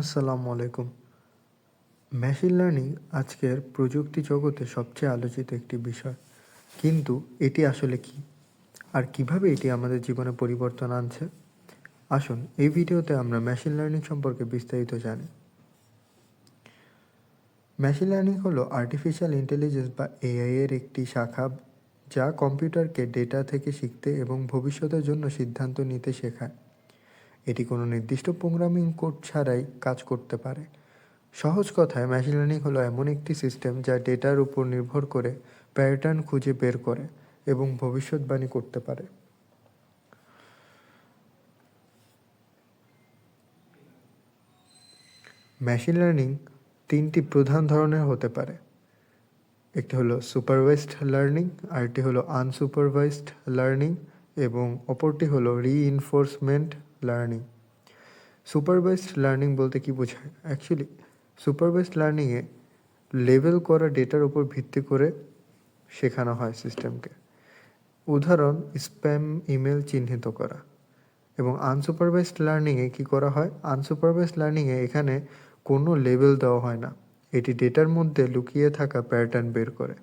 আসসালামু আলাইকুম। Machine learning আজকের প্রযুক্তি জগতে সবচেয়ে আলোচিত একটি বিষয়। কিন্তু এটি আসলে কি? আর কীভাবে এটি আমাদের জীবনে পরিবর্তন আনছে? আসুন এই ভিডিওতে আমরা মেশিন লার্নিং সম্পর্কে বিস্তারিত জানি। মেশিন লার্নিং হলো আর্টিফিশিয়াল ইন্টেলিজেন্স বা এআই এর একটি শাখা যা কম্পিউটারকে ডেটা থেকে শিখতে এবং ভবিষ্যতের জন্য সিদ্ধান্ত নিতে শেখায়। এটি কোনো নির্দিষ্ট প্রোগ্রামিং কোড ছাড়াই কাজ করতে পারে। সহজ কথায় মেশিন লার্নিং হলো এমন একটি সিস্টেম যা ডেটার উপর নির্ভর করে প্যাটার্ন খুঁজে বের করে এবং ভবিষ্যৎবাণী করতে পারে। মেশিন লার্নিং তিনটি প্রধান ধরনের হতে পারে। একটি হলো সুপারভাইজড লার্নিং আরেকটি হলো আনসুপারভাইজড লার্নিং এবং অপরটি হলো রিইনফোর্সমেন্ট লার্নিং সুপারভাইজড লার্নিং বলতে কি বোঝায়? অ্যাকচুয়ালি সুপারভাইজড লার্নিংয়ে লেভেল করা ডেটার উপর ভিত্তি করে শেখানো হয় সিস্টেমকে উদাহরণ স্প্যাম ইমেল চিহ্নিত করা। এবং আনসুপারভাইজড লার্নিংয়ে কি করা হয়? আনসুপারভাইজড লার্নিংয়ে এখানে কোনো লেভেল দেওয়া হয় না। এটি ডেটার মধ্যে লুকিয়ে থাকা প্যাটার্ন বের করে।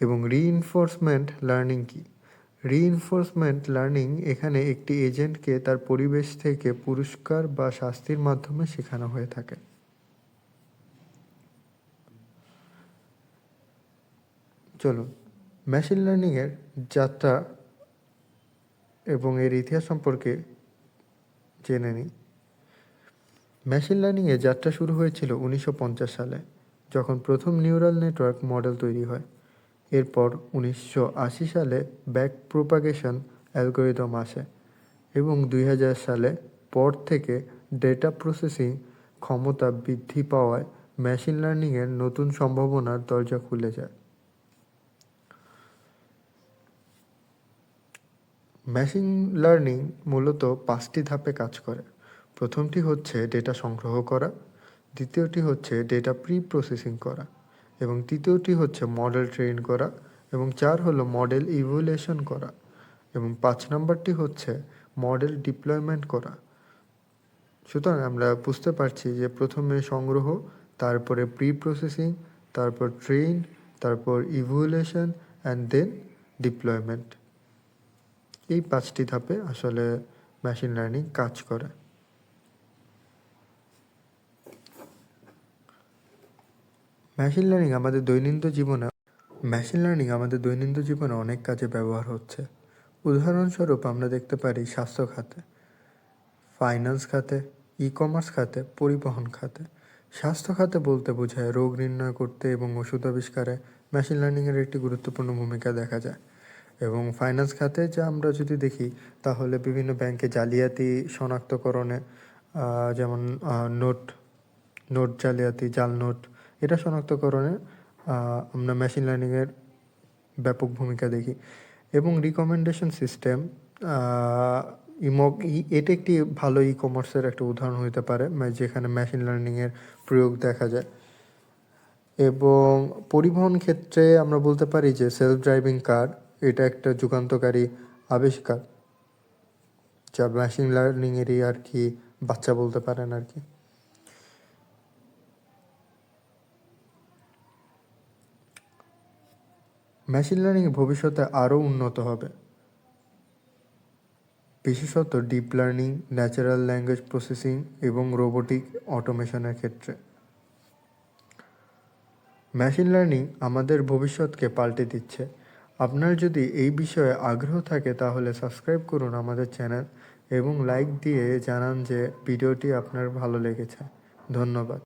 এবং রিইনফোর্সমেন্ট লার্নিং কি? রিইনফোর্সমেন্ট লার্নিং এখানে একটি এজেন্টকে তার পরিবেশ থেকে পুরস্কার বা শাস্তির মাধ্যমে শেখানো হয়ে থাকে। চলুন মেশিন লার্নিংয়ের যাত্রা এবং এর ইতিহাস সম্পর্কে জেনে নিই। মেশিন লার্নিংয়ে যাত্রা শুরু হয়েছিল উনিশশো পঞ্চাশ সালে, যখন প্রথম নিউরাল নেটওয়ার্ক মডেল তৈরি হয়। এরপর উনিশশো আশি সালে ব্যাক প্রোপাগেশন অ্যালগোরিদম আসে এবং দুই হাজার সালে পর থেকে ডেটা প্রসেসিং ক্ষমতা বৃদ্ধি পাওয়ায় মেশিন লার্নিংয়ের নতুন সম্ভাবনার দরজা খুলে যায়। মেশিন লার্নিং মূলত পাঁচটি ধাপে কাজ করে। প্রথমটি হচ্ছে ডেটা সংগ্রহ করা, দ্বিতীয়টি হচ্ছে ডেটা প্রি প্রসেসিং করা। এবং তৃতীয়টি হচ্ছে মডেল ট্রেন করা এবং চার হলো মডেল ইভুলেশন করা এবং পাঁচ নম্বরটি হচ্ছে মডেল ডিপ্লয়মেন্ট করা। সুতরাং আমরা বুঝতে পারছি যে প্রথমে সংগ্রহ, তারপরে প্রি প্রসেসিং তারপর ট্রেন তারপর ইভুলেশন অ্যান্ড দেন ডিপ্লয়মেন্ট এই পাঁচটি ধাপে আসলে মেশিন লার্নিং কাজ করে। মেশিন লার্নিং আমাদের দৈনন্দিন জীবনে মেশিন লার্নিং আমাদের দৈনন্দিন জীবনে অনেক কাজে ব্যবহার হচ্ছে। উদাহরণস্বরূপ আমরা দেখতে পারি স্বাস্থ্য খাতে ফাইন্যান্স খাতে ই কমার্স খাতে, পরিবহন খাতে। স্বাস্থ্য খাতে বলতে বোঝায় রোগ নির্ণয় করতে এবং ওষুধ আবিষ্কারে মেশিন লার্নিংয়ের একটি গুরুত্বপূর্ণ ভূমিকা দেখা যায়। এবং ফাইন্যান্স খাতে যা আমরা যদি দেখি, তাহলে বিভিন্ন ব্যাংকে জালিয়াতি শনাক্তকরণে যেমন নোট নোট জালিয়াতি, জাল নোট এটা শনাক্তকরণে আমরা মেশিন লার্নিংয়ের ব্যাপক ভূমিকা দেখি। এবং রিকমেন্ডেশন সিস্টেম ইমক এটা একটি ভালো ই কমার্সের একটা উদাহরণ হতে পারে যেখানে মেশিন লার্নিংয়ের প্রয়োগ দেখা যায়। এবং পরিবহন ক্ষেত্রে আমরা বলতে পারি যে সেলফ ড্রাইভিং কার এটা একটা যুগান্তকারী আবিষ্কার, যা মেশিন লার্নিংয়েরই আর কি বাচ্চা বলতে পারেন আর কি। মেশিন লার্নিং ভবিষ্যতে আরও উন্নত হবে। বিশেষত deep learning natural language processing এবং রোবোটিক অটোমেশনের ক্ষেত্রে। মেশিন লার্নিং আমাদের ভবিষ্যৎকে পাল্টে দিচ্ছে। আপনার যদি এই বিষয়ে আগ্রহ থাকে তাহলে সাবস্ক্রাইব করুন আমাদের চ্যানেল এবং লাইক দিয়ে জানান যে ভিডিওটি আপনার ভালো লেগেছে। ধন্যবাদ।